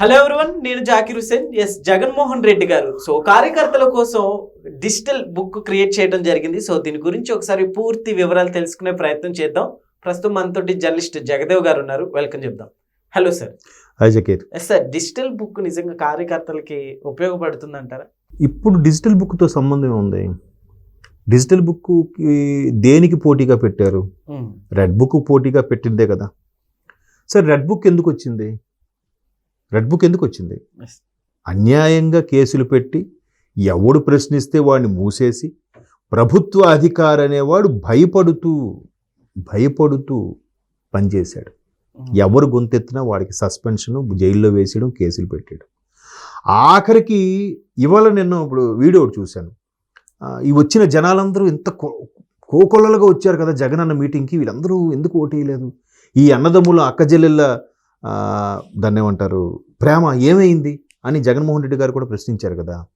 Hello everyone నేను Zakir Hussain S Jaganmohan Reddy గారు. So కార్యకర్తల కోసం డిజిటల్ బుక్ క్రియేట్ చేయడం జరిగింది. సో దీని గురించి ఒకసారి పూర్తి వివరాలు తెలుసుకునే ప్రయత్నం చేద్దాం. ప్రస్తుతం మనతోటి జర్నలిస్ట్ జగదేవ్ గారు ఉన్నారు. వెల్కమ్ చెప్దాం. Hello sir hi Zakir S sir digital book నిజంగా కార్యకర్తలకి ఉపయోగపడుతుంది అంటారా ఇప్పుడు డిజిటల్ బుక్తో సంబంధం ఉంది డిజిటల్ బుక్కి దేనికి పోటీగా పెట్టారు? రెడ్ బుక్ పోటీగా పెట్టిందే కదా. సార్ రెడ్ బుక్ ఎందుకు వచ్చింది? రెడ్ బుక్ ఎందుకు వచ్చింది. అన్యాయంగా కేసులు పెట్టి ఎవడు ప్రశ్నిస్తే వాడిని మూసేసి ప్రభుత్వ అధికారి అనేవాడు భయపడుతూ భయపడుతూ పనిచేశాడు. ఎవరు గొంతెత్తినా వాడికి సస్పెన్షన్ జైల్లో వేసేయడం కేసులు పెట్టాడు ఆఖరికి ఇవాళ నేను ఇప్పుడు వీడియో చూశాను. ఈ వచ్చిన జనాలందరూ ఇంత కో- కోకొల్లలుగా వచ్చారు కదా జగన్ అన్న మీటింగ్కి వీళ్ళందరూ ఎందుకు ఓటేయలేదు ఈ అన్నదమ్ముల అక్కజెల్లెళ్ళ దాన్ని ఏమంటారు? ప్రేమ ఏమైంది? అని జగన్మోహన్ రెడ్డి గారు కూడా ప్రశ్నించారు కదా.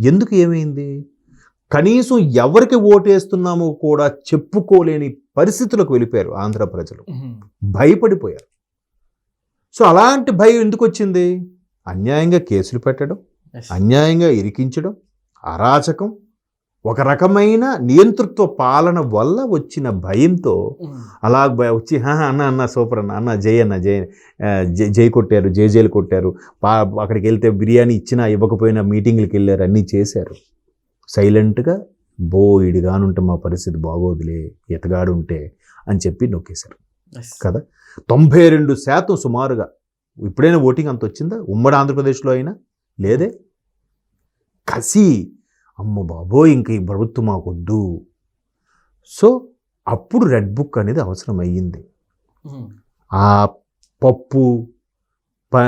ఎందుకు ఏమైంది? కనీసం ఎవరికి ఓటేస్తున్నామో కూడా చెప్పుకోలేని పరిస్థితులకు వెళ్ళిపోయారు ఆంధ్ర ప్రజలు. భయపడిపోయారు. సో అలాంటి భయం ఎందుకు వచ్చింది? అన్యాయంగా కేసులు పెట్టడం అన్యాయంగా ఇరికించడం అరాచకం ఒక రకమైన నియంతృత్వ పాలన వల్ల వచ్చిన భయంతో అలా భయ- వచ్చి "హా, హా, అన్న అన్న సూపర్ అన్న అన్న జై అన్న జై జై- జై కొట్టారు జై జైలు కొట్టారు. పా అక్కడికి వెళ్తే బిర్యానీ ఇచ్చినా ఇవ్వకపోయినా మీటింగ్లకు వెళ్ళారు అన్నీ చేశారు. సైలెంట్గా బో ఇడిగానుంటే మా పరిస్థితి బాగోదులే ఎతగాడుంటే అని చెప్పి నొక్కేశారు. కదా? తొంభై రెండు శాతం సుమారుగా. ఇప్పుడైనా ఓటింగ్ అంత వచ్చిందా? ఉమ్మడి ఆంధ్రప్రదేశ్లో అయినా? లేదే? కసి అమ్మ బాబోయ్ ఇంక ఈ ప్రభుత్వం మాకొద్దు. సో అప్పుడు రెడ్ బుక్ అనేది అవసరం అయ్యింది ఆ పప్పు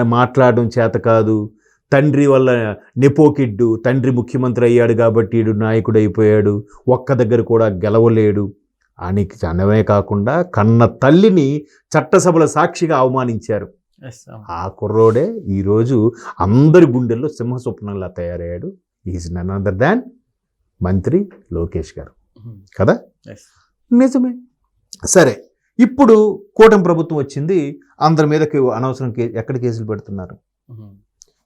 మాట్లాడడం చేత కాదు తండ్రి వల్ల నెపోకిడ్డు తండ్రి ముఖ్యమంత్రి అయ్యాడు కాబట్టి ఈడు నాయకుడు అయిపోయాడు ఒక్క దగ్గర కూడా గెలవలేడు అని అనవే కాకుండా కన్న తల్లిని చట్టసభల సాక్షిగా అవమానించారు. ఆ కుర్రోడే ఈరోజు అందరి గుండెల్లో సింహ స్వప్నంలా తయారయ్యాడు. ఈజ్ నన్ అదర్ దాన్ మంత్రి లోకేష్ గారు. కదా? నిజమే. సరే ఇప్పుడు కూటమి ప్రభుత్వం వచ్చింది అందరి మీదకి అనవసరం కే ఎక్కడ కేసులు పెడుతున్నారు?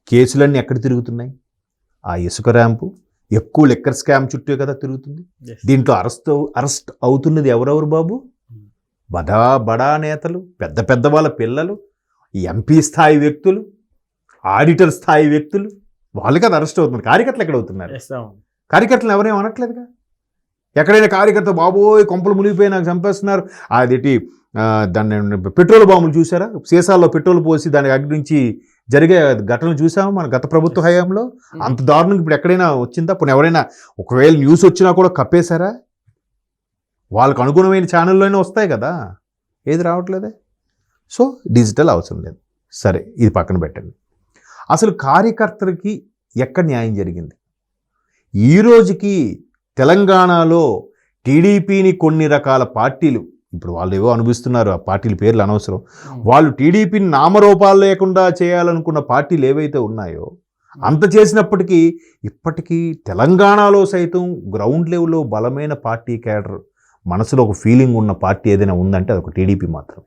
కేసులన్నీ ఎక్కడ తిరుగుతున్నాయి? ఆ ఇసుక ర్యాంపు ఎక్కువ లెక్కర్ స్కామ్ చుట్టే కదా తిరుగుతుంది. దీంట్లో అరెస్ట్ అరెస్ట్ అవుతున్నది ఎవరెవరు బాబు? బడా బడా నేతలు పెద్ద పెద్ద వాళ్ళ పిల్లలు ఎంపీ స్థాయి వ్యక్తులు ఆడిటర్ స్థాయి వ్యక్తులు వాళ్ళు కదా అరెస్ట్ అవుతున్నారు. కార్యకర్తలు ఎక్కడ అవుతున్నారు? కార్యకర్తలు ఎవరేం అనట్లేదుగా? ఎక్కడైనా కార్యకర్త బాబోయ్ కొంపలు మునిగిపోయి నాకు చంపేస్తున్నారు. అదేంటి దాన్ని పెట్రోల్ బాంబులు చూసారా? సీసాల్లో పెట్రోల్ పోసి దానికి అగ్గి నుంచి జరిగే ఘటనలు చూసామా మన గత ప్రభుత్వ హయాంలో? అంత దారుణంగా ఇప్పుడు ఎక్కడైనా వచ్చిందా? ఇప్పుడు ఎవరైనా ఒకవేళ న్యూస్ వచ్చినా కూడా కప్పేశారా? వాళ్ళకు అనుగుణమైన ఛానల్లోనే వస్తాయి కదా? ఏది రావట్లేదే? సో డిజిటల్ అవసరం లేదు. సరే ఇది పక్కన పెట్టండి. అసలు కార్యకర్తలకి ఎక్కడ న్యాయం జరిగింది? ఈ రోజుకి తెలంగాణలో టీడీపీని కొన్ని రకాల పార్టీలు ఇప్పుడు వాళ్ళు ఏవో అనుభవిస్తున్నారు ఆ పార్టీల పేర్లు అనవసరం. వాళ్ళు టీడీపీని నామరూపాలు లేకుండా చేయాలనుకున్న పార్టీలు ఏవైతే ఉన్నాయో అంత చేసినప్పటికీ ఇప్పటికీ తెలంగాణలో సైతం గ్రౌండ్ లెవెల్లో బలమైన పార్టీ క్యాడర్ మనసులో ఒక ఫీలింగ్ ఉన్న పార్టీ ఏదైనా ఉందంటే అది ఒక టీడీపీ మాత్రం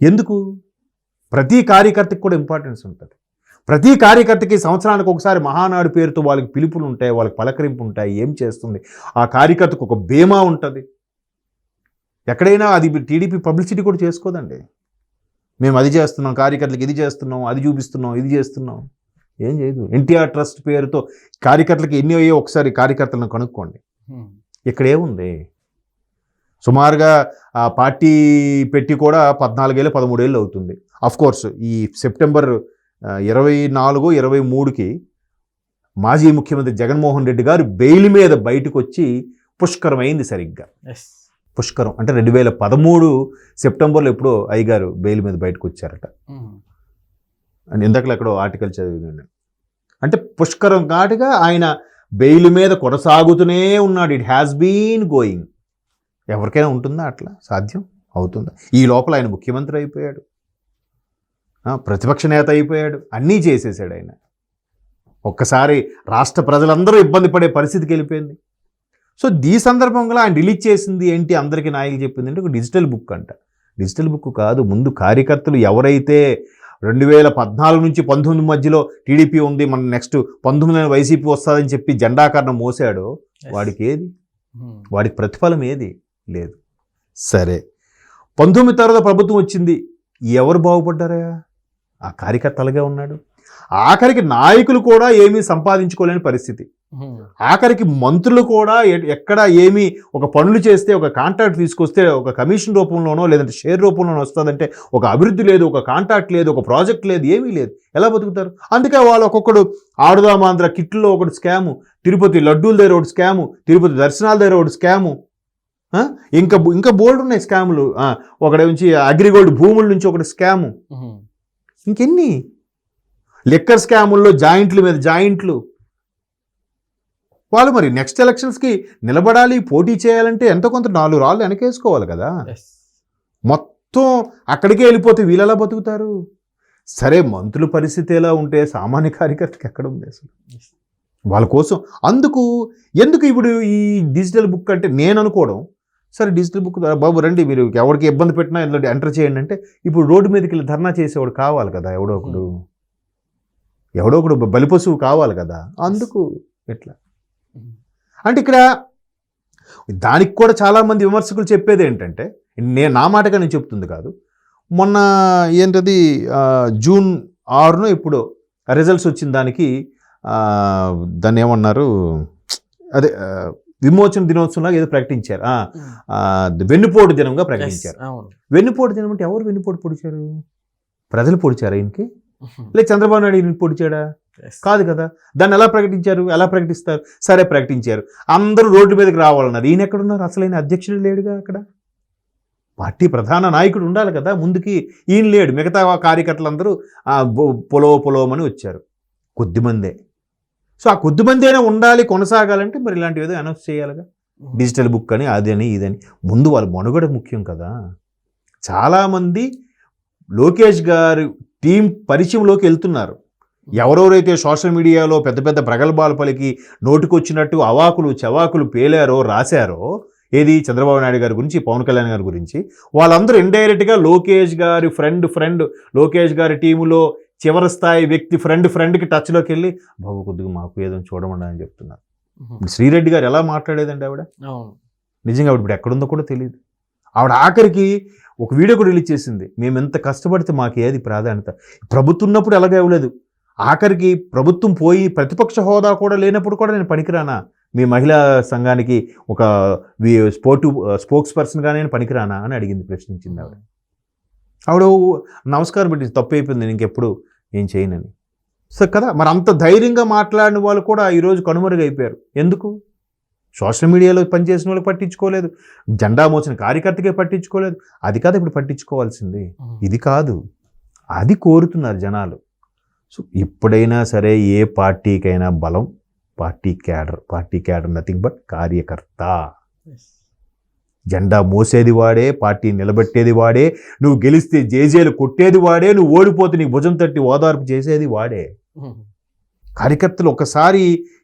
ఎందుకు? ప్రతి కార్యకర్తకి కూడా ఇంపార్టెన్స్ ఉంటుంది. ప్రతి కార్యకర్తకి సంవత్సరానికి ఒకసారి మహానాడు పేరుతో వాళ్ళకి పిలుపులు ఉంటాయి వాళ్ళకి పలకరింపు ఉంటాయి. ఏం చేస్తుంది? ఆ కార్యకర్తకు ఒక బీమా ఉంటుంది. ఎక్కడైనా అది టీడీపీ పబ్లిసిటీ కూడా చేసుకోదండి. మేము అది చేస్తున్నాం కార్యకర్తలకు ఇది చేస్తున్నాం అది చూపిస్తున్నాం ఇది చేస్తున్నాం. ఏం చేయదు. ఎన్టీఆర్ ట్రస్ట్ పేరుతో కార్యకర్తలకు ఎన్ని అయ్యో ఒకసారి కార్యకర్తలను కనుక్కోండి. ఇక్కడ ఏముంది సుమారుగా ఆ పార్టీ పెట్టి కూడా పద్నాలుగేళ్ళు పదమూడేళ్ళు అవుతుంది. అఫ్ కోర్స్ ఈ సెప్టెంబర్ ఇరవై నాలుగు ఇరవై మూడుకి మాజీ ముఖ్యమంత్రి జగన్మోహన్ రెడ్డి గారు బెయిల్ మీద బయటకు వచ్చి పుష్కరం అయింది సరిగ్గా. పుష్కరం. అంటే రెండు వేల పదమూడు సెప్టెంబర్లో ఎప్పుడో అయ్యగారు బెయిల్ మీద బయటకు వచ్చారట అండ్ ఇందాకలో ఎక్కడో ఆర్టికల్ చదివినాను అంటే పుష్కరం ఘాటుగా ఆయన బెయిల్ మీద కొనసాగుతూనే ఉన్నాడు. ఇట్ హ్యాస్ బీన్ గోయింగ్ ఎవరికైనా ఉంటుందా అట్లా? సాధ్యం? అవుతుందా? ఈ లోపల ఆయన ముఖ్యమంత్రి అయిపోయాడు. ప్రతిపక్ష నేత అయిపోయాడు. అన్నీ చేసేసాడు ఆయన. ఒక్కసారి రాష్ట్ర ప్రజలందరూ ఇబ్బంది పడే పరిస్థితికి వెళ్ళిపోయింది. సో ఈ సందర్భంలో ఆయన రిలీజ్ చేసింది ఏంటి? అందరికీ నాయకులు చెప్పింది అంటే ఒక డిజిటల్ బుక్ అంట. డిజిటల్ బుక్ కాదు ముందు కార్యకర్తలు ఎవరైతే రెండు వేల పద్నాలుగు నుంచి పంతొమ్మిది మధ్యలో టీడీపీ ఉంది మన నెక్స్ట్ పంతొమ్మిది వైసీపీ వస్తుందని చెప్పి జెండాకరణం మోసాడో వాడికి ఏది? వాడికి ప్రతిఫలం ఏది? లేదు. సరే. పంతొమ్మిది తర్వాత ప్రభుత్వం వచ్చింది. ఎవరు బాగుపడ్డారా ఆ కార్యకర్త అలాగే ఉన్నాడు. ఆఖరికి నాయకులు కూడా ఏమీ సంపాదించుకోలేని పరిస్థితి. ఆఖరికి మంత్రులు కూడా ఎక్కడ ఏమి ఒక పనులు చేస్తే ఒక కాంట్రాక్ట్ తీసుకొస్తే ఒక కమిషన్ రూపంలోనో లేదంటే షేర్ రూపంలోనో వస్తుందంటే ఒక అభివృద్ధి లేదు ఒక కాంట్రాక్ట్ లేదు ఒక ప్రాజెక్ట్ లేదు ఏమీ లేదు. ఎలా బతుకుతారు? అందుకే వాళ్ళు ఒక్కొక్కడు ఆడుదామాంధ్ర కిట్లో ఒకటి స్కాము తిరుపతి లడ్డూల దగ్గర ఒకటి స్కాము తిరుపతి దర్శనాల దగ్గర ఒకటి స్కాము? ఇంకా ఇంకా బోల్డ్ ఉన్నాయి స్కాములు. ఒకటి నుంచి అగ్రిగోల్డ్ భూముల నుంచి ఒకటి స్కాము. ఇంకెన్ని? లిక్కర్ స్కాముల్లో జాయింట్ల మీద జాయింట్లు. వాళ్ళు మరి నెక్స్ట్ ఎలక్షన్స్కి నిలబడాలి పోటీ చేయాలంటే ఎంత కొంత నాలుగు రాళ్ళు వెనకేసుకోవాలి కదా. మొత్తం అక్కడికే వెళ్ళిపోతే వీళ్ళు ఎలా బతుకుతారు? సరే మంత్రుల పరిస్థితి ఎలా ఉంటే సామాన్య కార్యకర్తకి ఎక్కడ ఉంది అసలు? వాళ్ళ కోసం. అందుకు ఎందుకు ఇప్పుడు ఈ డిజిటల్ బుక్ అంటే నేను అనుకోవడం సరే డిజిటల్ బుక్ ద్వారా బాబు రండి మీరు ఎవరికి ఇబ్బంది పెట్టినా ఇందులో ఎంటర్ చేయండి అంటే ఇప్పుడు రోడ్డు మీదకి వెళ్ళి ధర్నా చేసేవాడు కావాలి కదా ఎవడో ఒకడు. ఎవడో ఒకడు బలిపశువు కావాలి కదా అందుకు ఎట్లా అంటే ఇక్కడ దానికి కూడా చాలామంది విమర్శకులు చెప్పేది ఏంటంటే నేను నా మాటగా నేను చెప్తుంది కాదు మొన్న ఏంటది జూన్ ఆరున ఇప్పుడు రిజల్ట్స్ వచ్చిన దానికి దాన్ని ఏమన్నారు అదే విమోచన దినోత్సవంలాగా ఏదో ప్రకటించారు. వెన్నుపోటు దినంగా ప్రకటించారు. వెన్నుపోటు దినం అంటే ఎవరు వెన్నుపోటు పొడిచారు? ప్రజలు పొడిచారా ఈయనకి? లేక చంద్రబాబు నాయుడు ఈయన పొడిచాడా? కాదు కదా. దాన్ని ఎలా ప్రకటించారు? ఎలా ప్రకటిస్తారు? సరే ప్రకటించారు. అందరూ రోడ్డు మీదకి రావాలన్నారు. ఈయన ఎక్కడున్నారు? అసలైన అధ్యక్షుడు లేడుగా అక్కడ? పార్టీ ప్రధాన నాయకుడు ఉండాలి కదా. ముందుకి ఈయన లేడు. మిగతా కార్యకర్తలందరూ పొలో పొలోమని వచ్చారు. కొద్దిమందే సో ఆ కొద్దిమందేనే ఉండాలి కొనసాగాలంటే మరి ఇలాంటివి ఏదో అనౌన్స్ చేయాలిగా. డిజిటల్ బుక్ అని అది అని ఇదని ముందు వాళ్ళ మనుగడ ముఖ్యం కదా. చాలామంది లోకేష్ గారి టీం పరిచయంలోకి వెళ్తున్నారు. ఎవరెవరైతే సోషల్ మీడియాలో పెద్ద పెద్ద ప్రగల్భాలు పలికి నోటికొచ్చినట్టు అవాకులు చవాకులు పేలారో రాశారో ఏది చంద్రబాబు నాయుడు గారి గురించి పవన్ కళ్యాణ్ గారి గురించి వాళ్ళందరూ ఇండైరెక్ట్గా లోకేష్ గారి ఫ్రెండ్ ఫ్రెండ్ లోకేష్ గారి టీములో చివరి స్థాయి వ్యక్తి ఫ్రెండ్ ఫ్రెండ్కి టచ్లోకి వెళ్ళి బాబు కొద్దిగా మాకు ఏదో చూడమండి అని చెప్తున్నారు. శ్రీరెడ్డి గారు ఎలా మాట్లాడేదండి ఆవిడ? నిజంగా ఆవిడ ఇప్పుడు ఎక్కడుందో కూడా తెలియదు. ఆవిడ ఆఖరికి ఒక వీడియో కూడా రిలీజ్ చేసింది మేము ఎంత కష్టపడితే మాకు ఏది ప్రాధాన్యత. ప్రభుత్వం ఉన్నప్పుడు ఎలాగ ఇవ్వలేదు. ఆఖరికి ప్రభుత్వం పోయి ప్రతిపక్ష హోదా కూడా లేనప్పుడు కూడా నేను పనికిరానా? మీ మహిళా సంఘానికి ఒక స్పోర్టివ్ స్పోక్స్ పర్సన్గా నేను పనికిరానా? అని అడిగింది ప్రశ్నించింది ఆవిడ. ఆవిడ నమస్కారం పెట్టి తప్పు అయిపోయింది. నేను ఇంకెప్పుడు ఏం చేయనని. సో కదా? మరి అంత ధైర్యంగా మాట్లాడిన వాళ్ళు కూడా ఈరోజు కనుమరుగైపోయారు ఎందుకు? సోషల్ మీడియాలో పనిచేసిన వాళ్ళకి పట్టించుకోలేదు. జెండా మోసిన కార్యకర్తకే పట్టించుకోలేదు. అది కాదు ఇప్పుడు పట్టించుకోవాల్సింది. ఇది కాదు. అది కోరుతున్నారు జనాలు. సో ఎప్పుడైనా సరే ఏ పార్టీకైనా బలం party cadre party cadre nothing but కార్యకర్త. జెండా మోసేది వాడే పార్టీ నిలబెట్టేది వాడే నువ్వు గెలిస్తే జేజేలు కొట్టేది వాడే నువ్వు ఓడిపోతే నీ భుజం తట్టి ఓదార్పు చేసేది వాడే. కార్యకర్తలు ఒకసారి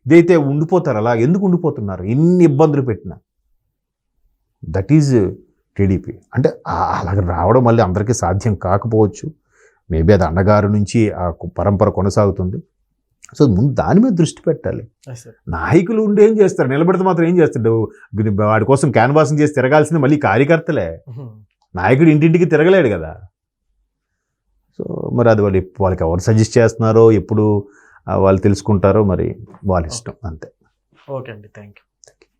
ఇదైతే ఉండిపోతారు అలా ఎందుకు ఉండిపోతున్నారు? ఎన్ని ఇబ్బందులు పెట్టినా. దట్ ఈజ్ టీడీపీ అంటే అలాగ రావడం మళ్ళీ అందరికీ సాధ్యం కాకపోవచ్చు. మేబీ అది అన్నగారి నుంచి ఆ కు- పరంపర కొనసాగుతుంది. సో ముందు దాని మీద దృష్టి పెట్టాలి. నాయకులు ఉండి ఏం చేస్తారు? నిలబడితే మాత్రం ఏం చేస్తాడు వాడి కోసం క్యాన్వాసింగ్ చేసి తిరగాల్సింది మళ్ళీ కార్యకర్తలే. నాయకుడు ఇంటింటికి తిరగలేడు కదా. సో మరి అది వాళ్ళు వాళ్ళకి ఎవరు సజెస్ట్ చేస్తున్నారో ఎప్పుడు వాళ్ళు తెలుసుకుంటారో మరి వాళ్ళ ఇష్టం అంతే. ఓకే అండి. Thank you